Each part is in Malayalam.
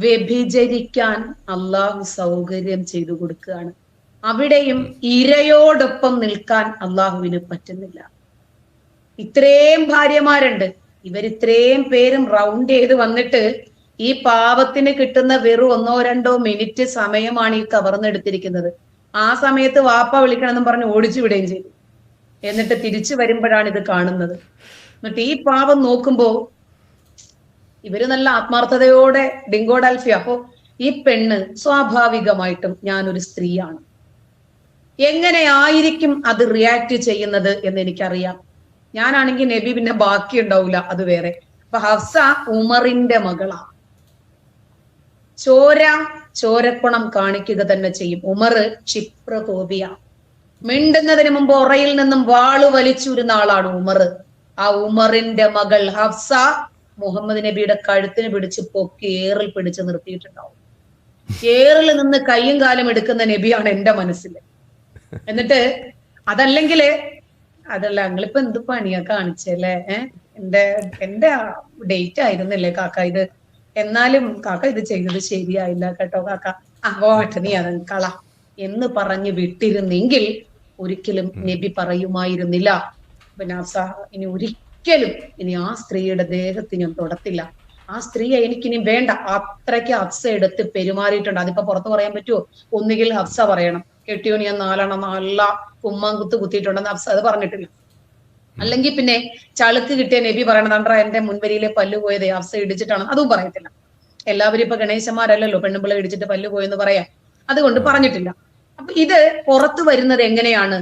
വ്യഭിചരിക്കാൻ അള്ളാഹു സൗകര്യം ചെയ്തു കൊടുക്കുകയാണ്. അവിടെയും ഇരയോടൊപ്പം നിൽക്കാൻ അള്ളാഹുവിന് പറ്റുന്നില്ല. ഇത്രയും ഭാര്യമാരുണ്ട്. ഇവരിത്രയും പേരും റൗണ്ട് ചെയ്ത് വന്നിട്ട് ഈ പാവത്തിന് കിട്ടുന്ന വെറും ഒന്നോ രണ്ടോ മിനിറ്റ് സമയമാണ് ഈ കവർന്നെടുത്തിരിക്കുന്നത് ആ സമയത്ത് വാപ്പ വിളിക്കണമെന്നും പറഞ്ഞ് ഓടിച്ചു വിടുകയും ചെയ്തു. എന്നിട്ട് തിരിച്ചു വരുമ്പോഴാണ് ഇത് കാണുന്നത്. എന്നിട്ട് ഈ പാവം നോക്കുമ്പോ ഇവർ നല്ല ആത്മാർത്ഥതയോടെ ഡിങ്കോഡാൽഫി അപ്പോ ഈ പെണ്ണ് സ്വാഭാവികമായിട്ടും ഞാനൊരു സ്ത്രീയാണ്. എങ്ങനെ ആയിരിക്കും അത് റിയാക്ട് ചെയ്യുന്നത് എന്ന് എനിക്കറിയാം. ഞാനാണെങ്കിൽ നബി പിന്നെ ബാക്കി ഉണ്ടാവില്ല അത് വേറെ. അപ്പൊ ഹഫ്സ ഉമറിന്റെ മകളാ ചോര ചോരക്കുണം കാണിക്കുക തന്നെ ചെയ്യും. ഉമർ ക്ഷിപ്രകോപിയ. മിണ്ടുന്നതിന് മുമ്പ് ഉറയിൽ നിന്നും വാൾ വലിച്ചൂരുന്ന ആളാണ് ഉമർ. ആ ഉമറിന്റെ മകൾ ഹഫ്സ മുഹമ്മദ് നബിയുടെ കഴുത്തിന് പിടിച്ച് പൊക്കി ഏറിൽ പിടിച്ച് നിർത്തിയിട്ടുണ്ടാവും. ഏറിൽ നിന്ന് കയ്യും കാലും എടുക്കുന്ന നബിയാണ് എന്റെ മനസ്സിൽ. എന്നിട്ട് അതല്ലെങ്കിൽ അതല്ല നിങ്ങളിപ്പോ എന്ത് പണിയാ കാണിച്ചല്ലേ? ഏഹ് എന്റെ എന്റെ ഡേറ്റ് ആയിരുന്നില്ലേ കാക്ക ഇത്? എന്നാലും കാക്ക ഇത് ചെയ്തത് ശരിയായില്ല കേട്ടോ കാക്ക. ആ പോട്ടെ നീ അത് കള. എന്ന് പറഞ്ഞ് വിട്ടിരുന്നെങ്കിൽ ഒരിക്കലും നബി പറയുമായിരുന്നില്ല. പിന്നെ ഇനി ഒരിക്കലും ഇനി ആ സ്ത്രീയുടെ ദേഹത്ത് ഞാൻ തൊടത്തില്ല. ആ സ്ത്രീയെ എനിക്കിനി വേണ്ട. അത്രയ്ക്ക് ഹഫ്സ എടുത്ത് പെരുമാറിയിട്ടുണ്ട്. അതിപ്പോ പുറത്ത് പറയാൻ പറ്റുമോ ഒന്നുകിൽ ഹഫ്സ പറയണം. കെട്ടിയോ ഞാൻ നാലെണ്ണം നല്ല കുമ്മാൻ കുത്ത് കുത്തിയിട്ടുണ്ടെന്ന് ഹഫ്സ അത് പറഞ്ഞിട്ടില്ല. അല്ലെങ്കിൽ പിന്നെ ചളുക്ക് കിട്ടിയ നബി പറയണതാണ്ടാ എന്റെ മുൻവരിയിലെ പല്ല് പോയത് ഹഫ്സ ഇടിച്ചിട്ടാണ് അതും പറയത്തില്ല. എല്ലാവരും ഇപ്പൊ ഗണേശന്മാരല്ലല്ലോ? പെണ്ണുമ്പിളെ ഇടിച്ചിട്ട് പല്ല് പോയെന്ന് പറയാം അതുകൊണ്ട് പറഞ്ഞിട്ടില്ല. അപ്പൊ ഇത് പുറത്തു വരുന്നത് എങ്ങനെയാണ്?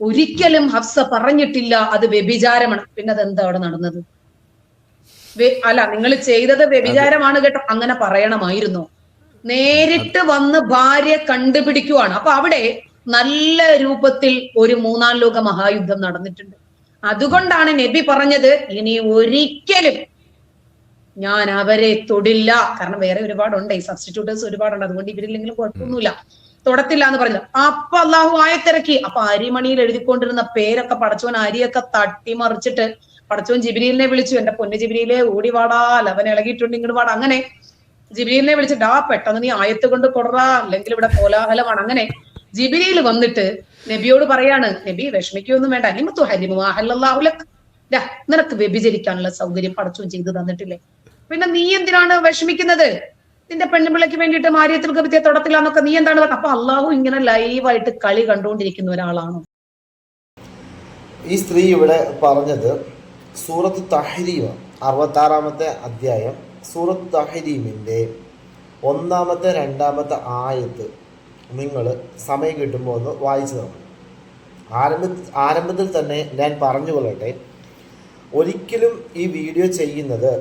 ഒരിക്കലും ഹഫ്സ പറഞ്ഞിട്ടില്ല അത് വ്യഭിചാരമാണ്. പിന്നെ അത് എന്താ അവിടെ നടന്നത്? അല്ല നിങ്ങൾ ചെയ്തത് വ്യഭിചാരമാണ് കേട്ടോ. അങ്ങനെ പറയണമായിരുന്നു. നേരിട്ട് വന്ന് ഭാര്യ കണ്ടുപിടിക്കുവാണ്. അപ്പൊ അവിടെ നല്ല രൂപത്തിൽ ഒരു മൂന്നാം ലോക മഹായുദ്ധം നടന്നിട്ടുണ്ട്. അതുകൊണ്ടാണ് നബി പറഞ്ഞത് ഇനി ഒരിക്കലും ഞാൻ അവരെ തൊടില്ല. കാരണം വേറെ ഒരുപാടുണ്ട്. ഈ സബ്സ്റ്റിറ്റ്യൂട്ടേഴ്സ് ഒരുപാടുണ്ട്. അതുകൊണ്ട് ഇവരില്ലെങ്കിലും കുഴപ്പമൊന്നുമില്ല. തൊടത്തില്ല എന്ന് പറഞ്ഞു. അപ്പൊ അള്ളാഹു ആയത്തിറക്കി അപ്പൊ അരിമണിയിൽ എഴുതിക്കൊണ്ടിരുന്ന പേരൊക്കെ പടച്ചോൻ അരിയൊക്കെ തട്ടിമറിച്ചിട്ട് പടച്ചോൻ ജിബിരിലിനെ വിളിച്ചു. എന്റെ പൊന്ന് ജിബിരിയിലെ ഓടിവാടാ ലവൻ ഇളകിയിട്ടുണ്ട് ഇങ്ങോട്ട് വാടാ. അങ്ങനെ ജിബിരിലിനെ വിളിച്ചിട്ട് ആ പെട്ടെന്ന് നീ ആയത്ത് കൊണ്ട് കൊടറാ. അല്ലെങ്കിൽ ഇവിടെ കോലാഹലമാണ്. അങ്ങനെ ജിബിരിയിൽ വന്നിട്ട് നബിയോട് പറയാണ് നബി വിഷമിക്കൊന്നും വേണ്ട. നിമത്തു ഹരിമുലക് നിനക്ക് വ്യഭിചരിക്കാനുള്ള സൗകര്യം പടച്ചോൻ ചെയ്തു തന്നിട്ടില്ലേ? പിന്നെ നീ എന്തിനാണ് വിഷമിക്കുന്നത്? നിന്റെ പെണ്ണുപിള്ളയ്ക്ക് വേണ്ടിയിട്ട് മാര്യത്തിൽ കവിതയെ തൊടത്തില്ല എന്നൊക്കെ നീ എന്താണ് അപ്പൊ അള്ളാഹു ഇങ്ങനെ ലൈവായിട്ട് കളി കണ്ടുകൊണ്ടിരിക്കുന്ന ഒരാളാണോ. ഈ സ്ത്രീ ഇവിടെ പറഞ്ഞത് സൂറത്ത് തഹരീം അറുപത്താറാമത്തെ അധ്യായം സൂറത്ത് തഹരീമിന്റെ ഒന്നാമത്തെ രണ്ടാമത്തെ ആയത്ത് നിങ്ങൾ സമയം കിട്ടുമ്പോൾ ഒന്ന് വായിച്ചു നോക്കണം ആരംഭ ആരംഭത്തിൽ തന്നെ ഞാൻ പറഞ്ഞു കൊള്ളട്ടെ. ഒരിക്കലും ഈ വീഡിയോ ചെയ്യുന്നത്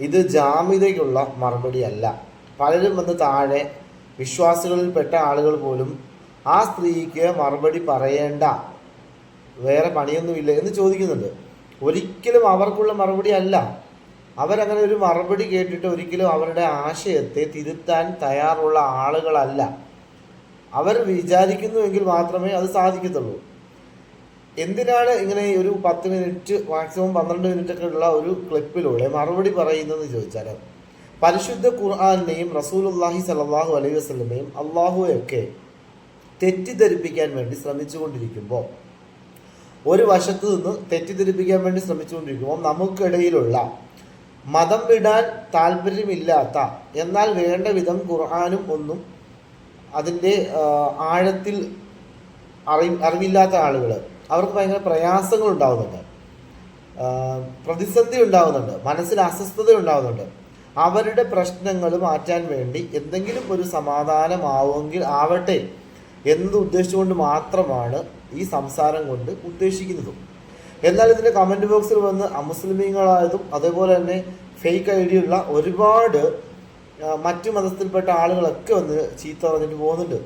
ഇത് ജാമ്യതയ്ക്കുള്ള മറുപടി അല്ല പലരും വന്ന് താഴെ വിശ്വാസികളിൽപ്പെട്ട ആളുകൾ പോലും ആ സ്ത്രീക്ക് മറുപടി പറയേണ്ട വേറെ പണിയൊന്നുമില്ല എന്ന് ചോദിക്കുന്നുണ്ട്. ഒരിക്കലും അവർക്കുള്ള മറുപടി അല്ല. അവരങ്ങനെ ഒരു മറുപടി കേട്ടിട്ട് ഒരിക്കലും അവരുടെ ആശയത്തെ തിരുത്താൻ തയ്യാറുള്ള ആളുകളല്ല. അവർ വിചാരിക്കുന്നുവെങ്കിൽ മാത്രമേ അത് സാധിക്കത്തുള്ളൂ. എന്തിനാണ് ഇങ്ങനെ ഒരു പത്ത് മിനിറ്റ് മാക്സിമം പന്ത്രണ്ട് മിനിറ്റ് ഒക്കെ ഉള്ള ഒരു ക്ലിപ്പിലൂടെ മറുപടി പറയുന്നതെന്ന് ചോദിച്ചാൽ പരിശുദ്ധ ഖുർആാനിനെയും റസൂലുല്ലാഹി സലാഹു അലൈഹി വസ്ലമയും അള്ളാഹുവെയൊക്കെ തെറ്റിദ്ധരിപ്പിക്കാൻ വേണ്ടി ശ്രമിച്ചുകൊണ്ടിരിക്കുമ്പോൾ ഒരു വശത്തു നിന്ന് തെറ്റിദ്ധരിപ്പിക്കാൻ വേണ്ടി ശ്രമിച്ചുകൊണ്ടിരിക്കുമ്പോൾ നമുക്കിടയിലുള്ള മതം വിടാൻ താല്പര്യമില്ലാത്ത എന്നാൽ വേണ്ട വിധം ഖുർആാനും ഒന്നും അതിന്റെ ആഴത്തിൽ അറി അറിവില്ലാത്ത ആളുകൾ അവർക്ക് ഭയങ്കര പ്രയാസങ്ങൾ ഉണ്ടാകുന്നുണ്ട് പ്രതിസന്ധി ഉണ്ടാകുന്നുണ്ട് മനസ്സിൽ അസ്വസ്ഥത ഉണ്ടാകുന്നുണ്ട് അവരുടെ പ്രശ്നങ്ങൾ മാറ്റാൻ വേണ്ടി എന്തെങ്കിലും ഒരു സമാധാനമാവുമെങ്കിൽ ആവട്ടെ എന്നത് ഉദ്ദേശിച്ചുകൊണ്ട് മാത്രമാണ് ഈ സംസാരം കൊണ്ട് ഉദ്ദേശിക്കുന്നത്. എന്നാൽ ഇതിന്റെ കമന്റ് ബോക്സിൽ വന്ന് അമുസ്ലിമീങ്ങളായതും അതേപോലെ തന്നെ ഫേക്ക് ഐ ഡി ഉള്ള ഒരുപാട് മറ്റു മതത്തിൽപ്പെട്ട ആളുകളൊക്കെ വന്ന് ചീത്ത പറഞ്ഞിട്ട് പോകുന്നുണ്ട്.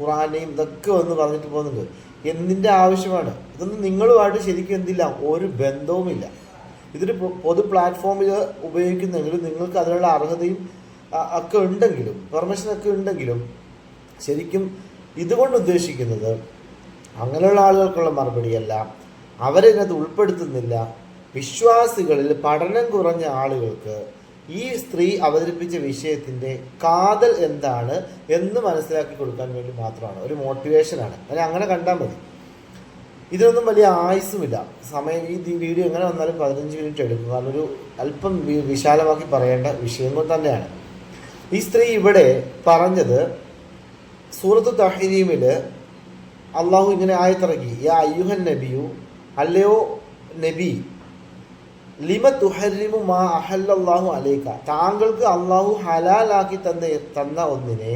ഖുറാനെയും ഇതൊക്കെ വന്ന് പറഞ്ഞിട്ട് പോകുന്നുണ്ട്. എന്തിന്റെ ആവശ്യമാണ്? ഇതൊന്നും നിങ്ങളുമായിട്ട് ശരിക്കും എന്തില്ല ഒരു ബന്ധവുമില്ല. ഇതൊരു പൊതു പ്ലാറ്റ്ഫോമിൽ ഉപയോഗിക്കുന്നെങ്കിലും നിങ്ങൾക്ക് അതിനുള്ള അർഹതയും ഒക്കെ ഉണ്ടെങ്കിലും പെർമിഷൻ ഒക്കെ ഉണ്ടെങ്കിലും ശരിക്കും ഇതുകൊണ്ട് ഉദ്ദേശിക്കുന്നത് അങ്ങനെയുള്ള ആളുകൾക്കുള്ള മറുപടിയല്ല. അവരതിനകത്ത് ഉൾപ്പെടുത്തുന്നില്ല. വിശ്വാസികളിൽ പഠനം കുറഞ്ഞ ആളുകൾക്ക് ഈ സ്ത്രീ അവതരിപ്പിച്ച വിഷയത്തിന്റെ കാതൽ എന്താണ് എന്ന് മനസ്സിലാക്കി കൊടുക്കാൻ വേണ്ടി മാത്രമാണ്. ഒരു മോട്ടിവേഷനാണ് അതിനെ അങ്ങനെ കണ്ടാൽ മതി. ഇതിനൊന്നും വലിയ ആയുസുമില്ല സമയം ഈ വീഡിയോ എങ്ങനെ വന്നാലും പതിനഞ്ച് മിനിറ്റ് എടുക്കും. കാരണം അല്പം വിശാലമാക്കി പറയേണ്ട വിഷയങ്ങൾ തന്നെയാണ്. ഈ സ്ത്രീ ഇവിടെ പറഞ്ഞത് സൂറത്ത് തഹരീമിൽ അള്ളാഹു ഇങ്ങനെ ആയത്തിറക്കി. യാ അയ്യുഹൻ നബിയു അല്ലയോ നബി ലിമ തുഹരിമു മാ അഹല്ലാഹു അലേക്ക താങ്കൾക്ക് അള്ളാഹു ഹലാലാക്കി തന്ന തന്ന ഒന്നിനെ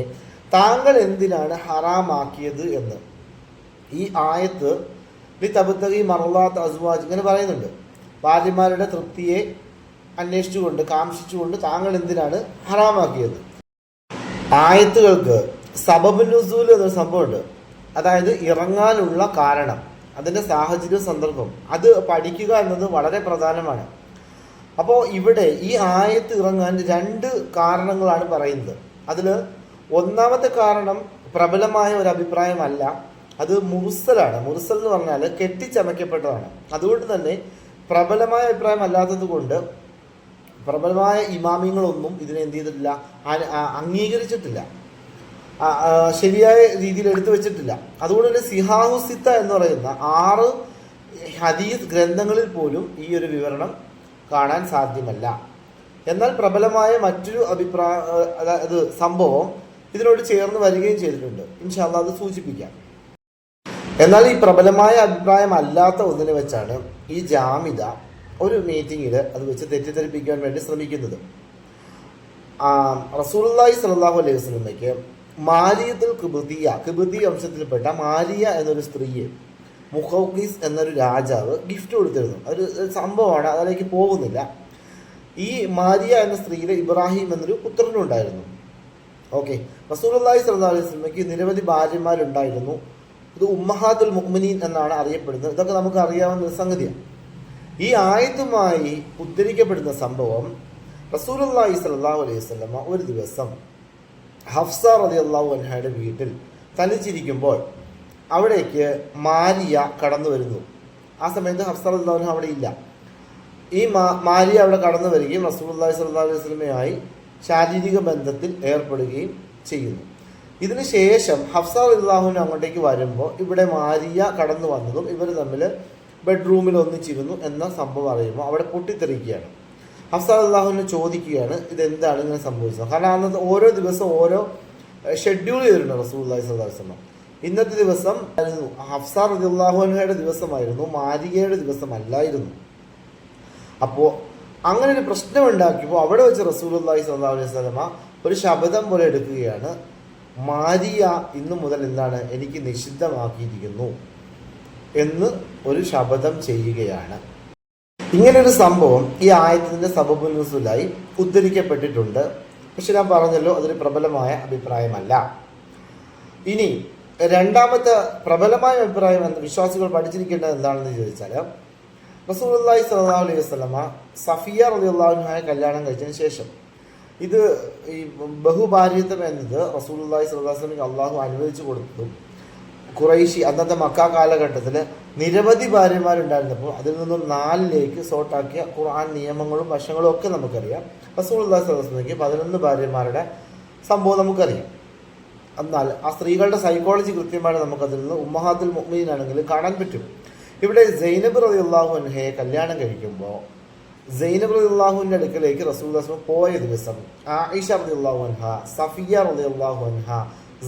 താങ്കൾ എന്തിനാണ് ഹറാമാക്കിയത് എന്ന്. ഈ ആയത്ത് ലി തബത്തകി മറലാത്ത് അസ്വാജ് ഇങ്ങനെ പറയുന്നുണ്ട്. ഭാര്യമാരുടെ തൃപ്തിയെ അന്വേഷിച്ചുകൊണ്ട് കാംക്ഷിച്ചുകൊണ്ട് താങ്കൾ എന്തിനാണ് ഹറാമാക്കിയത്? ആയത്തുകൾക്ക് സബബ് നുസൂൽ എന്നൊരു സംഭവമുണ്ട്. അതായത് ഇറങ്ങാനുള്ള കാരണം അതിന്റെ സാഹചര്യവും സന്ദർഭം. അത് പഠിക്കുക എന്നത് വളരെ പ്രധാനമാണ്. അപ്പോൾ ഇവിടെ ഈ ആയത്ത് ഇറങ്ങാൻ രണ്ട് കാരണങ്ങളാണ് പറയുന്നത്. അതിൽ ഒന്നാമത്തെ കാരണം പ്രബലമായ ഒരു അഭിപ്രായമല്ല. അത് മുറുസലാണ് മുറുസൽ എന്ന് പറഞ്ഞാൽ കെട്ടിച്ചമയ്ക്കപ്പെട്ടതാണ്. അതുകൊണ്ട് തന്നെ പ്രബലമായ അഭിപ്രായം അല്ലാത്തത് കൊണ്ട് പ്രബലമായ ഇമാമിങ്ങളൊന്നും ഇതിനെ എന്ത് ചെയ്തിട്ടില്ല അംഗീകരിച്ചിട്ടില്ല. ശരിയായ രീതിയിൽ എടുത്തു വെച്ചിട്ടില്ല. അതുകൊണ്ട് തന്നെ സിഹാഹു സിത്ത എന്ന് പറയുന്ന ആറ് ഹദീസ് ഗ്രന്ഥങ്ങളിൽ പോലും ഈ ഒരു വിവരണം കാണാൻ സാധ്യമല്ല. എന്നാൽ പ്രബലമായ മറ്റൊരു അഭിപ്രായ അതായത് സംഭവം ഇതിനോട് ചേർന്ന് വരികയും ചെയ്തിട്ടുണ്ട്. ഇൻഷാല്ല അത് സൂചിപ്പിക്കാം. എന്നാൽ ഈ പ്രബലമായ അഭിപ്രായം അല്ലാത്ത ഒന്നിനെ വെച്ചാണ് ഈ ജാമിത ഒരു മീറ്റിങ്ങിൽ അത് വെച്ച് തെറ്റിദ്ധരിപ്പിക്കാൻ വേണ്ടി ശ്രമിക്കുന്നത്. റസൂലി സലാഹു അലൈഹി വസ്ലമയ്ക്ക് മാരിയത്തുൽ കിബുദിയ കിബുദി വംശത്തിൽപ്പെട്ട മാരിയ എന്നൊരു സ്ത്രീയെ മുഖൌഖീസ് എന്നൊരു രാജാവ് ഗിഫ്റ്റ് കൊടുത്തിരുന്നു. ഒരു സംഭവമാണ് അതിലേക്ക് പോകുന്നില്ല. ഈ മാരിയ എന്ന സ്ത്രീയിലെ ഇബ്രാഹിം എന്നൊരു പുത്രനുണ്ടായിരുന്നു. ഓക്കെ. റസൂലുള്ളാഹി സ്വല്ലല്ലാഹു അലൈഹി വസ്ലമയ്ക്ക് നിരവധി ഭാര്യമാരുണ്ടായിരുന്നു. ഇത് ഉമ്മഹാദുൽ മുഅ്മിനീൻ എന്നാണ് അറിയപ്പെടുന്നത്. ഇതൊക്കെ നമുക്ക് അറിയാവുന്ന ഒരു സംഗതിയാണ്. ഈ ആയതുമായി ഉദ്ധരിക്കപ്പെടുന്ന സംഭവം റസൂലുള്ളാഹി സ്വല്ലല്ലാഹു അലൈഹി വസല്ലമ ഒരു ദിവസം ഹഫ്സ അള്ളാഹു അൻഹയുടെ വീട്ടിൽ തനിച്ചിരിക്കുമ്പോൾ അവിടേക്ക് മാരിയ കടന്നു വരുന്നു. ആ സമയത്ത് ഹഫ്സ അൻഹ അവിടെ ഇല്ല. ഈ മാ- മാരിയ അവിടെ കടന്നു വരികയും റസൂൽ റസൂലുള്ളാഹി സ്വല്ലല്ലാഹു അലൈഹി സ്വലമയായി ശാരീരിക ബന്ധത്തിൽ ഏർപ്പെടുകയും ചെയ്യുന്നു. ഇതിന് ശേഷം ഹഫ്സ റളിയല്ലാഹുവിന് അങ്ങോട്ടേക്ക് വരുമ്പോൾ ഇവിടെ മാരിയ കടന്നു വന്നതും ഇവർ തമ്മിൽ ബെഡ്റൂമിൽ ഒന്നിച്ചിരുന്നു എന്ന സംഭവം അറിയുമ്പോൾ അവിടെ പൊട്ടിത്തെറിക്കുകയാണ്. ഹഫ്സ അള്ളാഹുവിനെ ചോദിക്കുകയാണ് ഇതെന്താണ് ഇങ്ങനെ സംഭവിച്ചത്? കാരണം അന്നത്തെ ഓരോ ദിവസം ഓരോ ഷെഡ്യൂൾ ചെയ്തിട്ടുണ്ട് റസൂല്ലാഹി വസല്ലം. ഇന്നത്തെ ദിവസം ഹഫ്സ റളിയല്ലാഹുഅൻഹയുടെ ദിവസമായിരുന്നു മാരികയുടെ ദിവസമല്ലായിരുന്നു. അപ്പോൾ അങ്ങനെ ഒരു പ്രശ്നം ഉണ്ടാക്കിയപ്പോൾ അവിടെ വെച്ച് റസൂൽ റസൂലുള്ളാഹി സ്വല്ലാ അലൈഹി സ്വലമ ഒരു ശബ്ദം പോലെ എടുക്കുകയാണ്. മാരിയ ഇന്നു മുതൽ എന്താണ് എനിക്ക് നിഷിദ്ധമാക്കിയിരിക്കുന്നു എന്ന് ഒരു ശപഥം ചെയ്യുകയാണ്. ഇങ്ങനൊരു സംഭവം ഈ ആയത്തിന്റെ സബബുനുസുലായി ഉദ്ധരിക്കപ്പെട്ടിട്ടുണ്ട്. പക്ഷെ ഞാൻ പറഞ്ഞല്ലോ അതൊരു പ്രബലമായ അഭിപ്രായമല്ല. ഇനി രണ്ടാമത്തെ പ്രബലമായ അഭിപ്രായം എന്ന് വിശ്വാസികൾ പഠിച്ചിരിക്കേണ്ടത് എന്താണെന്ന് ചോദിച്ചാൽ റസൂലുള്ളാഹി സ്വല്ലല്ലാഹു അലൈഹി വസ്ലമ സഫിയ റളിയല്ലാഹുവിനെ കല്യാണം കഴിച്ചതിന് ശേഷം ഇത് ഈ ബഹുഭാര്യത്വം എന്നത് റസൂലുള്ളാഹി വസല്ലമയ്ക്ക് അള്ളാഹു അനുവദിച്ചു കൊടുത്തതും ഖുറൈശി അന്നത്തെ മക്ക കാലഘട്ടത്തിൽ നിരവധി ഭാര്യമാരുണ്ടായിരുന്നപ്പോൾ അതിൽ നിന്നും നാലിലേക്ക് സോട്ടാക്കിയ ഖുർആൻ നിയമങ്ങളും വശങ്ങളും ഒക്കെ നമുക്കറിയാം. റസൂലുള്ളാഹി വസല്ലമയ്ക്ക് പതിനൊന്ന് ഭാര്യമാരുടെ സംഭവം നമുക്കറിയാം. എന്നാൽ ആ സ്ത്രീകളുടെ സൈക്കോളജി കൃത്യമായിട്ട് നമുക്കതിൽ നിന്ന് ഉമ്മഹാത്തുൽ മുഅ്മിനാണെങ്കിൽ കാണാൻ പറ്റും. ഇവിടെ സൈനബ് അള്ളാഹു അൻഹയെ കല്യാണം കഴിക്കുമ്പോൾ സൈനബ് അള്ളാഹുവിന്റെ അടുക്കലേക്ക് റസൂൽ പോയ ദിവസം ആയിഷ റളിയല്ലാഹു അൻഹ സഫിയ റളിയല്ലാഹു അൻഹ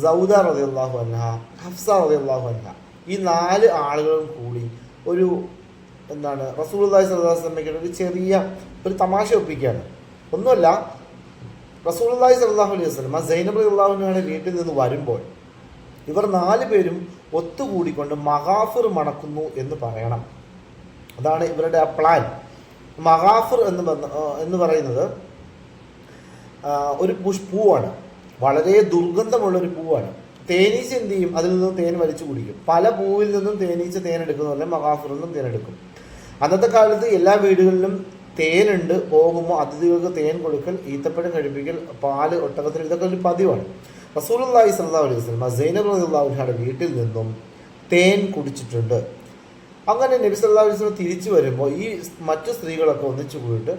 സൗദ റളിയല്ലാഹു അൻഹ ഹഫ്സ റളിയല്ലാഹു അൻഹ ഈ നാല് ആളുകളും കൂടി ഒരു എന്താണ് റസൂലുള്ളാഹി സ്വല്ലല്ലാഹു അലൈഹി വസല്ലമയ്ക്ക് ഒരു ചെറിയ ഒരു തമാശ ഒപ്പിക്കുകയാണ്. ഒന്നുമല്ല റസൂൽ റസൂലുള്ളാഹി സ്വല്ലല്ലാഹു അലൈഹി വസല്ലമ സൈനബ് റളിയല്ലാഹുവിന്റെ വീട്ടിൽ നിന്ന് വരുമ്പോൾ ഇവർ നാല് പേരും ഒത്തുകൂടിക്കൊണ്ട് മഹാഫിർ മണക്കുന്നു എന്ന് പറയണം. അതാണ് ഇവരുടെ ആ പ്ലാൻ മഹാഫിർ എന്ന് എന്ന് പറയുന്നത് ഒരു പുഷ് പൂവാണ്. വളരെ ദുർഗന്ധമുള്ള ഒരു പൂവാണ്. തേനീച്ച എന്ത് ചെയ്യും? അതിൽ നിന്നും തേൻ വലിച്ചു കുടിക്കും. പല പൂവിൽ നിന്നും തേനീച്ച തേൻ എടുക്കുന്ന പോലെ മഹാഫിറിൽ നിന്നും തേൻ എടുക്കും. അന്നത്തെ കാലത്ത് എല്ലാ വീടുകളിലും തേനുണ്ട്. പോകുമ്പോൾ അതിഥികൾക്ക് തേൻ കൊടുക്കൽ ഈത്തപ്പഴം കഴിപ്പിക്കൽ പാൽ ഒട്ടകത്തിൽ ഇതൊക്കെ ഒരു പതിവാണ്. റസൂലുള്ളാഹി സല്ലാ അലൈഹി വസല്ലം സൈനബ് അൻഹയുടെ വീട്ടിൽ നിന്നും തേൻ കുടിച്ചിട്ടുണ്ട്. അങ്ങനെ നബി സല്ലല്ലാഹു അലൈഹി തിരിച്ചു വരുമ്പോൾ ഈ മറ്റു സ്ത്രീകളൊക്കെ ഒന്നിച്ചു പോയിട്ട്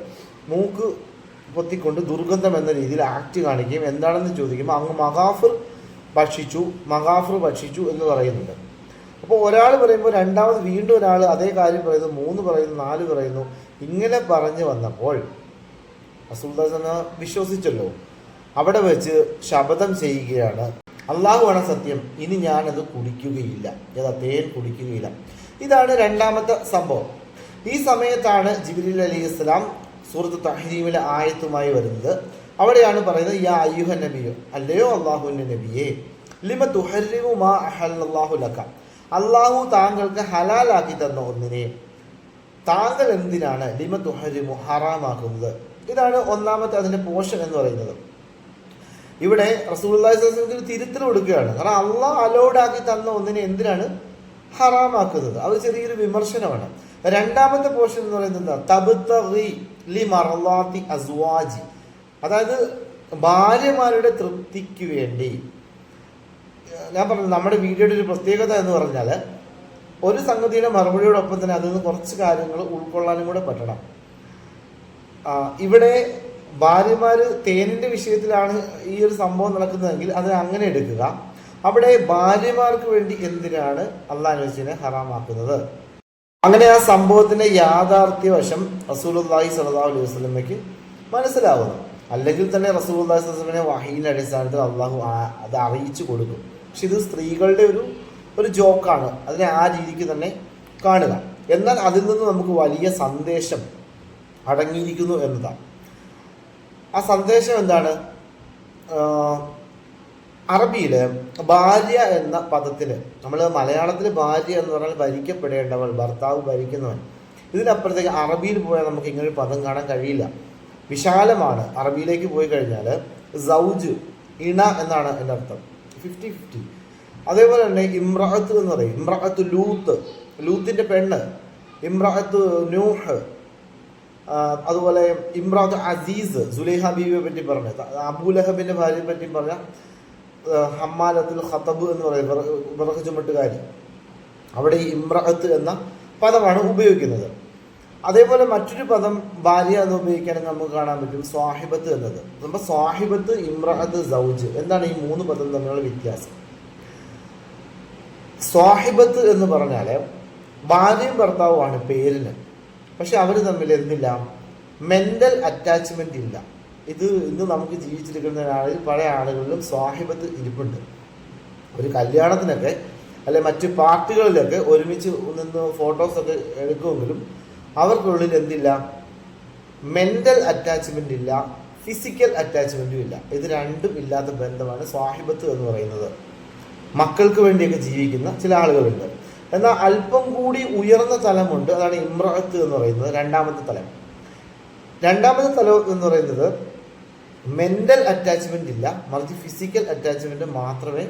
മൂക്ക് പൊത്തിക്കൊണ്ട് ദുർഗന്ധം എന്ന രീതിയിൽ ആക്ട് കാണിക്കുകയും എന്താണെന്ന് ചോദിക്കുമ്പോൾ അങ്ങ് മഹാഫർ ഭക്ഷിച്ചു മഹാഫർ ഭക്ഷിച്ചു എന്ന് പറയുന്നുണ്ട്. അപ്പോൾ ഒരാൾ പറയുമ്പോൾ രണ്ടാമത് വീണ്ടും ഒരാൾ അതേ കാര്യം പറയുന്നു മൂന്ന് പറയുന്നു നാല് പറയുന്നു. ഇങ്ങനെ പറഞ്ഞു വന്നപ്പോൾ റസൂൽദാസന വിശ്വസിച്ചല്ലോ. അവിടെ വെച്ച് ശപഥം ചെയ്യുകയാണ് അള്ളാഹുവാണ് സത്യം. ഇനി ഞാനത് കുടിക്കുകയില്ല. ഏതാ തേൻ കുടിക്കുകയില്ല. ഇതാണ് രണ്ടാമത്തെ സംഭവം. ഈ സമയത്താണ് ജിബിലി അലി ഇസ്ലാം സൂറത്ത് തഹീമിലെ ആയത്തുമായി വരുന്നത്. അവിടെയാണ് പറയുന്നത് യാ അയ്യുഹ നബിയോ. അല്ലയോ അള്ളാഹുവിന്റെ നബിയെ. ലിമ തുഹരിമു മാ അഹല്ലാഹു ലക. അള്ളാഹു താങ്കൾക്ക് ഹലാലാക്കി തന്ന ഒന്നിനെ. താങ്കൾ എന്തിനാണ് ലിമ തുഹരിമു ഹറാമാക്കുന്നത്? ഇതാണ് ഒന്നാമത്തെ അതിന്റെ പോഷൻ എന്ന് പറയുന്നത്. ഇവിടെ റസൂൽക്ക് തിരുത്തൽ കൊടുക്കുകയാണ്. കാരണം അള്ളാഹ് അലോഡാക്കി തന്ന ഒന്നിനെ എന്തിനാണ്? ഹറാമാക്കുന്നത്. അത് ചെറിയൊരു വിമർശനമാണ്. രണ്ടാമത്തെ പോർഷൻ എന്ന് പറയുന്നത് എന്താ? ലി അസ്വാജി. അതായത് ഭാര്യമാരുടെ തൃപ്തിക്ക് വേണ്ടി. ഞാൻ പറഞ്ഞു നമ്മുടെ വീഡിയോയുടെ ഒരു പ്രത്യേകത എന്ന് പറഞ്ഞാൽ ഒരു സംഗതിയുടെ മറുപടിയോടൊപ്പം തന്നെ അതിൽ നിന്ന് കുറച്ച് കാര്യങ്ങൾ ഉൾക്കൊള്ളാനും കൂടെ പറ്റണം. ഇവിടെ ഭാര്യമാര് തേനിന്റെ വിഷയത്തിലാണ് ഈ ഒരു സംഭവം നടക്കുന്നതെങ്കിൽ അത് അങ്ങനെ എടുക്കുക. അവിടെ ഭാര്യമാർക്ക് വേണ്ടി എന്തിനാണ് അള്ളാഹ് ഹറാമാക്കുന്നത്? അങ്ങനെ ആ സംഭവത്തിന്റെ യാഥാർത്ഥ്യവശം റസൂലുള്ളാഹി സ്വല്ലല്ലാഹു അലൈഹി വസ്ലമയ്ക്ക് മനസ്സിലാവുന്നു. അല്ലെങ്കിൽ തന്നെ അലൈഹി വസല്ലമയെ വഹീന്റെ അടിസ്ഥാനത്തിൽ അള്ളാഹു അത് അറിയിച്ചു കൊടുക്കും. പക്ഷെ ഇത് സ്ത്രീകളുടെ ഒരു ഒരു ജോക്കാണ്. അതിനെ ആ രീതിക്ക് തന്നെ കാണുക. എന്നാൽ അതിൽ നിന്ന് നമുക്ക് വലിയ സന്ദേശം അടങ്ങിയിരിക്കുന്നു എന്നതാണ്. ആ സന്ദേശം എന്താണ്? അറബിയിൽ ഭാര്യ എന്ന പദത്തിൽ നമ്മൾ മലയാളത്തിൽ ഭാര്യ എന്ന് പറഞ്ഞാൽ ഭരിക്കപ്പെടേണ്ടവൾ ഭർത്താവ് ഭരിക്കുന്നവൻ. ഇതിനപ്പുറത്തേക്ക് അറബിയിൽ പോയാൽ നമുക്ക് ഇങ്ങനെ ഒരു പദം കാണാൻ കഴിയില്ല. വിശാലമാണ്. അറബിയിലേക്ക് പോയി കഴിഞ്ഞാൽ സൗജ് ഇണ എന്നാണ് എന്റെ അർത്ഥം. ഫിഫ്റ്റി ഫിഫ്റ്റി അതേപോലെ തന്നെ ഇമ്രാത്ത് എന്ന് പറയും. ഇമ്രാത്ത് ലൂത്ത്. ലൂത്തിന്റെ പെണ്ണ്. ഇമ്രാത്ത് നൂഹ്. അതുപോലെ ഇമ്രാദ് അസീസ് സുലൈഹ ബീവിയെ പറ്റി പറഞ്ഞ. അബൂലഹബിന്റെ ഭാര്യയെ പറ്റി പറഞ്ഞ ഹമ്മാലത്തുൽ ഖത്തബ് എന്ന് പറയുന്നത് വിറക് ചുമട്ടുകാരി അവിടെ ഈ ഇമ്രാത്ത് എന്ന പദമാണ് ഉപയോഗിക്കുന്നത്. അതേപോലെ മറ്റൊരു പദം ഭാര്യ എന്ന് ഉപയോഗിക്കുകയാണെങ്കിൽ നമുക്ക് കാണാൻ പറ്റും സ്വാഹിബത്ത് എന്നത്. നമ്മൾ സ്വാഹിബത്ത് ഇമ്രഹത്ത് സൗജ് എന്താണ് ഈ മൂന്ന് പദം തമ്മിലുള്ള വ്യത്യാസം? സ്വാഹിബത്ത് എന്ന് പറഞ്ഞാൽ ഭാര്യയും ഭർത്താവുമാണ് പേരിന്. പക്ഷെ അവർ തമ്മിൽ എന്തില്ല? മെന്റൽ അറ്റാച്ച്മെന്റ് ഇല്ല. ഇത് ഇന്ന് നമുക്ക് ജീവിച്ചിരിക്കുന്ന ആളുകൾ പല ആളുകളിലും സ്വാഹിബത്ത് ഇരിപ്പുണ്ട്. ഒരു കല്യാണത്തിനൊക്കെ അല്ലെ മറ്റു പാർട്ടികളിലൊക്കെ ഒരുമിച്ച് നിന്ന് ഫോട്ടോസൊക്കെ എടുക്കുമെങ്കിലും അവർക്കുള്ളിൽ എന്തില്ല? മെന്റൽ അറ്റാച്ച്മെന്റ് ഇല്ല ഫിസിക്കൽ അറ്റാച്ച്മെന്റും ഇല്ല. ഇത് രണ്ടും ഇല്ലാത്ത ബന്ധമാണ് സ്വാഹിബത്ത് എന്ന് പറയുന്നത്. മക്കൾക്ക് വേണ്ടിയൊക്കെ ജീവിക്കുന്ന ചില ആളുകളുണ്ട്. എന്നാൽ അല്പം കൂടി ഉയർന്ന തലമുണ്ട് അതാണ് ഇമ്രത്ത് എന്ന് പറയുന്നത് രണ്ടാമത്തെ തലം. രണ്ടാമത്തെ തലം എന്ന് പറയുന്നത് മെന്റൽ അറ്റാച്ച്മെന്റ് ഇല്ല മറിച്ച് ഫിസിക്കൽ അറ്റാച്ച്മെന്റ് മാത്രമേ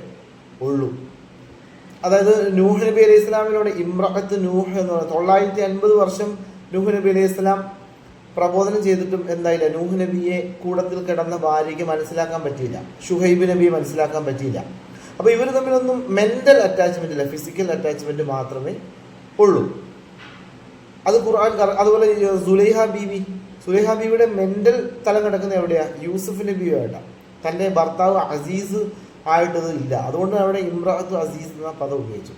ഉള്ളൂ. അതായത് നൂഹ് നബി അലൈഹി ഇസ്ലാമിലൂടെ ഇമ്രഹത്ത് നൂഹ് എന്ന് പറയുന്നത് തൊള്ളായിരത്തി അൻപത് വർഷം നൂഹ് നബി അലൈഹി ഇസ്ലാം പ്രബോധനം ചെയ്തിട്ടും എന്തായില്ല നൂഹ് നബിയെ കൂടത്തിൽ കിടന്ന ഭാര്യയ്ക്ക് മനസ്സിലാക്കാൻ പറ്റിയില്ല ഷുഹൈബ് നബിയെ മനസ്സിലാക്കാൻ പറ്റിയില്ല. അപ്പൊ ഇവർ തമ്മിലൊന്നും മെന്റൽ അറ്റാച്ച്മെന്റ് ഇല്ല. ഫിസിക്കൽ അറ്റാച്ച്മെന്റ് മാത്രമേ ഉള്ളൂ. അത് ഖുർആൻ അതുപോലെ സുലൈഹ ബീവി സുലൈഹ ബീവിയുടെ മെന്റൽ തലം കിടക്കുന്ന എവിടെയാ? യൂസുഫ് നബിയുമായിട്ടാണ് തന്റെ ഭർത്താവ് അസീസ് ആയിട്ടത് ഇല്ല. അതുകൊണ്ട് അവിടെ ഇമ്രാത്ത് അസീസ് എന്ന പദം ഉപയോഗിച്ചു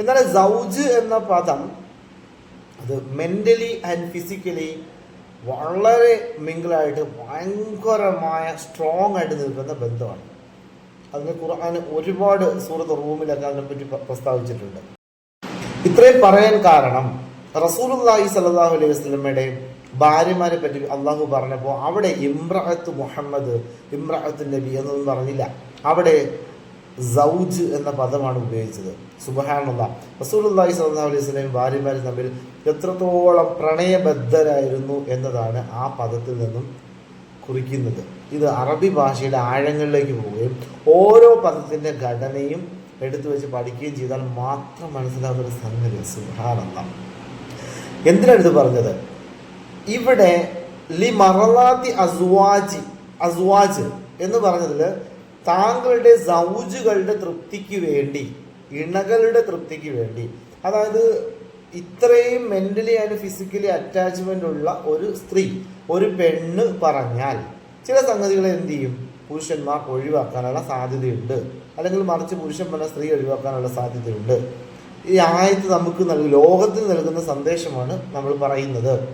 എന്നാൽ സൗജ് എന്ന പദം അത് മെന്റലി ആൻഡ് ഫിസിക്കലി വളരെ മിങ്കിളായിട്ട് ഭയങ്കരമായ സ്ട്രോങ് ആയിട്ട് നിൽക്കുന്ന ബന്ധമാണ്. അതിന് ഖുർആൻ ഒരുപാട് സൂറത്ത് റൂമിലൊക്കെ അതിനെപ്പറ്റി പ്ര- പ്രസ്താവിച്ചിട്ടുണ്ട്. ഇത്രയും പറയാൻ കാരണം റസൂലുള്ളാഹി സല്ലല്ലാഹു അലൈഹി വസ്ലമയുടെ ഭാര്യമാരെ പറ്റി അള്ളാഹു പറഞ്ഞപ്പോൾ അവിടെ ഇമ്രഅത്ത് മുഹമ്മദ് ഇമ്രഅത്ത് നബി എന്നൊന്നും പറഞ്ഞില്ല. അവിടെ സൗജ് എന്ന പദമാണ് ഉപയോഗിച്ചത്. സുബഹാനുള്ള റസൂലുള്ളാഹി സ്വല്ലല്ലാഹു അലൈഹി വസല്ലം ഭാര്യമാർ തമ്മിൽ എത്രത്തോളം പ്രണയബദ്ധരായിരുന്നു എന്നതാണ് ആ പദത്തിൽ നിന്നും കുറിക്കുന്നത്. ഇത് അറബി ഭാഷയുടെ ആഴങ്ങളിലേക്ക് പോവുകയും ഓരോ പദത്തിന്റെ ഘടനയും എടുത്തു വെച്ച് പഠിക്കുകയും ചെയ്താൽ മാത്രം മനസ്സിലാവുന്ന ഒരു സംഗതി സുഹാനന്ദ എന്തിനാണ് പറഞ്ഞത്? ഇവിടെ ലി മറലാത്തി അസ്വാജി അസ്വാജ് എന്ന് പറഞ്ഞതിൽ താങ്കളുടെ സൗജുകളുടെ തൃപ്തിക്ക് വേണ്ടി ഇണകളുടെ തൃപ്തിക്ക് വേണ്ടി അതായത് ഇത്രയും മെന്റലി ആൻഡ് ഫിസിക്കലി അറ്റാച്ച്മെന്റ് ഉള്ള ഒരു സ്ത്രീ ഒരു പെണ്ണ് പറഞ്ഞാൽ ചില സംഗതികളെ എന്ത് ചെയ്യും? പുരുഷന്മാർ ഒഴിവാക്കാനുള്ള സാധ്യതയുണ്ട്. അല്ലെങ്കിൽ മറിച്ച് പുരുഷന്മാരെ സ്ത്രീ ഒഴിവാക്കാനുള്ള സാധ്യതയുണ്ട്. ഈ ആയത്ത് നമുക്ക് നൽകും ലോകത്തിന് നൽകുന്ന സന്ദേശമാണ് നമ്മൾ പറയുന്നത്.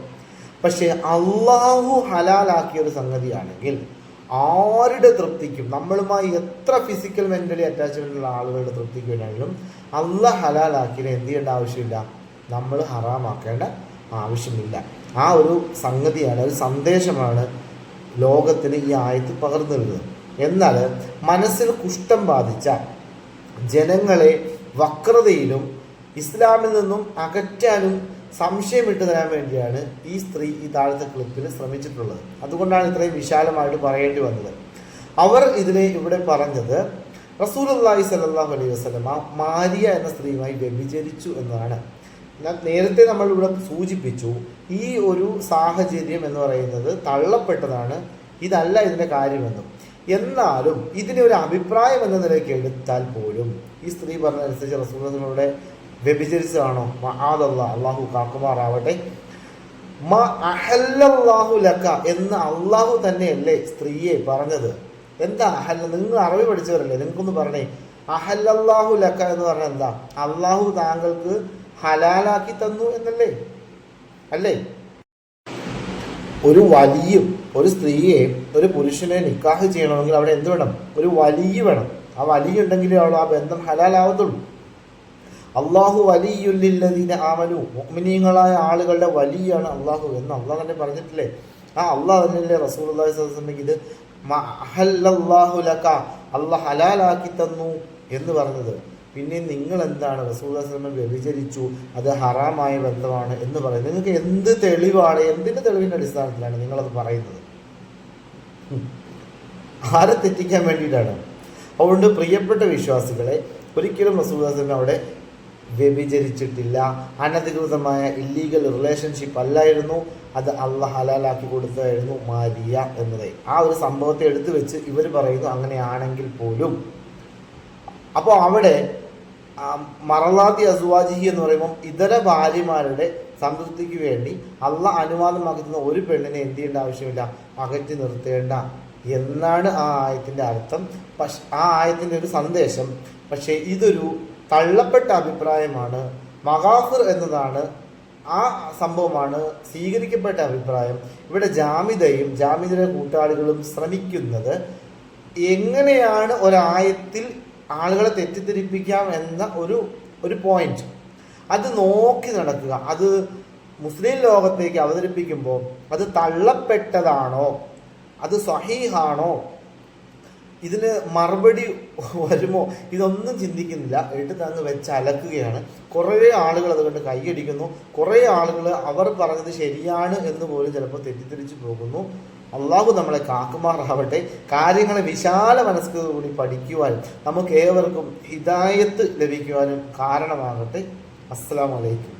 പക്ഷേ അള്ളാഹു ഹലാലാക്കിയ ഒരു സംഗതിയാണെങ്കിൽ ആരുടെ തൃപ്തിക്കും നമ്മളുമായി എത്ര ഫിസിക്കൽ മെന്റലി അറ്റാച്ച്മെന്റ് ഉള്ള ആളുകളുടെ തൃപ്തിക്ക് വേണമെങ്കിലും അള്ളാഹ് ഹലാലാക്കിയത് എന്ത് ചെയ്യേണ്ട ആവശ്യമില്ല. നമ്മൾ ഹറാമാക്കേണ്ട ആവശ്യമില്ല. ആ ഒരു സംഗതിയാണ് ഒരു സന്ദേശമാണ് ലോകത്തിന് ഈ ആയത്ത് പകർന്നു നൽകുന്നത് എന്നാൽ മനസ്സിൽ കുഷ്ഠം ബാധിച്ച ജനങ്ങളെ വക്രതയിലും ഇസ്ലാമിൽ നിന്നും അകറ്റാനും സംശയമിട്ട് തരാൻ വേണ്ടിയാണ് ഈ സ്ത്രീ ഈ താഴത്തെ ക്ലിപ്പിൽ ശ്രമിച്ചിട്ടുള്ളത്. അതുകൊണ്ടാണ് ഇത്രയും വിശാലമായിട്ട് പറയേണ്ടി വന്നത്. അവർ ഇതിനെ ഇവിടെ പറഞ്ഞത് അള്ളാഹി സലാഹു അലൈഹി വസ്ലമ മാരിയ എന്ന സ്ത്രീയുമായി വ്യഭിചരിച്ചു എന്നതാണ്. നേരത്തെ നമ്മൾ ഇവിടെ സൂചിപ്പിച്ചു ഈ ഒരു സാഹചര്യം എന്ന് പറയുന്നത് തള്ളപ്പെട്ടതാണ്. ഇതല്ല ഇതിന്റെ കാര്യമെന്നും. എന്നാലും ഇതിനെ ഒരു അഭിപ്രായം എന്ന നിലയ്ക്ക് എടുത്താൽ പോലും ഈ സ്ത്രീ പറഞ്ഞതനുസരിച്ച് റസൂലിനോട് വ്യഭിചരിച്ചതാണോ? മഹാദല്ല അള്ളാഹു കാക്കുമാറാവട്ടെ. മ അഹല്ലല്ലാഹു ലക്ക എന്ന് അള്ളാഹു തന്നെയല്ലേ സ്ത്രീയെ പറഞ്ഞത്? എന്താ അഹല്ല? നിങ്ങൾ അറിവ് പഠിച്ചവരല്ലേ? നിങ്ങൾക്കൊന്ന് പറഞ്ഞേ. അഹല്ലാഹു ലക്ക എന്ന് പറഞ്ഞാൽ എന്താ? അള്ളാഹു താങ്കൾക്ക് ഹലാലാക്കി തന്നു എന്നല്ലേ? അല്ലേ? ഒരു വലിയും ഒരു സ്ത്രീയെ ഒരു പുരുഷനെ നിക്കാഹ് ചെയ്യണമെങ്കിൽ അവിടെ എന്ത് വേണം? ഒരു വലിയ വേണം. ആ വലിയ ഉണ്ടെങ്കിലേ അവൾ ആ ബന്ധം ഹലാലാവത്തുള്ളൂ. അള്ളാഹു വലിയുല്ലില്ലതിന് ആമനു. മുഅ്മിനീങ്ങളായ ആളുകളുടെ വലിയാണ് അള്ളാഹു എന്ന് അള്ളാഹ് തന്നെ പറഞ്ഞിട്ടില്ലേ? ആ അള്ളാഹ് തന്നെയല്ലേ റസൂൽ അള്ളാഹി ഇത് മഹല്ലല്ലാഹു ലക. അള്ളാഹ് ഹലാലാക്കി തന്നു എന്ന് പറഞ്ഞത്. പിന്നെ നിങ്ങൾ എന്താണ് റസൂൽ വ്യഭിചരിച്ചു. അത് ഹറാമായ ബന്ധമാണ് എന്ന് പറയുന്നത്. നിങ്ങൾക്ക് എന്ത് തെളിവാണ്? എന്തിന്റെ തെളിവിന്റെ അടിസ്ഥാനത്തിലാണ് നിങ്ങളത് പറയുന്നത്? ആരെ തെറ്റിക്കാൻ വേണ്ടിയിട്ടാണ്? അതുകൊണ്ട് പ്രിയപ്പെട്ട വിശ്വാസികളെ ഒരിക്കലും റസൂദാസ്ലമ അവിടെ വ്യഭിചരിച്ചിട്ടില്ല. അനധികൃതമായ ഇല്ലീഗൽ റിലേഷൻഷിപ്പ് അല്ലായിരുന്നു. അത് അള്ള ഹലാലാക്കി കൊടുത്തതായിരുന്നു മാരിയ എന്നത്. ആ ഒരു സംഭവത്തെ എടുത്തു വെച്ച് ഇവർ പറയുന്നു അങ്ങനെയാണെങ്കിൽ പോലും. അപ്പോൾ അവിടെ മറലാത്തി അസുവാജിഹി എന്ന് പറയുമ്പോൾ ഇതര ഭാര്യമാരുടെ സംതൃപ്തിക്ക് വേണ്ടി അള്ള അനുവാദമാക്കുന്ന ഒരു പെണ്ണിനെ എന്ത് ചെയ്യേണ്ട ആവശ്യമില്ല? അകറ്റി നിർത്തേണ്ട. എന്നാണ് ആ ആയത്തിന്റെ അർത്ഥം. പക്ഷെ ആ ആയത്തിന്റെ ഒരു സന്ദേശം. പക്ഷേ ഇതൊരു തള്ളപ്പെട്ട അഭിപ്രായമാണ്. മഹാഫിർ എന്നതാണ് ആ സംഭവമാണ് സ്വീകരിക്കപ്പെട്ട അഭിപ്രായം. ഇവിടെ ജാമിതയും ജാമിതയുടെ കൂട്ടാളികളും ശ്രമിക്കുന്നത് എങ്ങനെയാണ് ഒരായത്തിൽ ആളുകളെ തെറ്റിദ്ധരിപ്പിക്കാം എന്ന ഒരു ഒരു പോയിന്റ് അത് നോക്കി നടക്കുക. അത് മുസ്ലിം ലോകത്തേക്ക് അവതരിപ്പിക്കുമ്പോൾ അത് തള്ളപ്പെട്ടതാണോ? അത് സഹീഹാണോ? ഇതിന് മറുപടി വരുമോ? ഇതൊന്നും ചിന്തിക്കുന്നില്ല. എടുത്ത് അങ്ങ് വെച്ച് അലക്കുകയാണ്. കുറേ ആളുകൾ അതുകൊണ്ട് കൈയടിക്കുന്നു കുറേ ആളുകൾ അവർ പറഞ്ഞത് ശരിയാണ് എന്ന് പോലും ചിലപ്പോൾ തെറ്റിദ്ധരിച്ചു പോകുന്നു. അള്ളാഹു നമ്മളെ കാക്കുമാറാവട്ടെ. കാര്യങ്ങളെ വിശാല മനസ്കോടുകൂടി പഠിക്കുവാൻ നമുക്ക് ഏവർക്കും ഹിദായത്ത് ലഭിക്കുവാനും കാരണമാകട്ടെ. അസ്സാം വലൈക്കും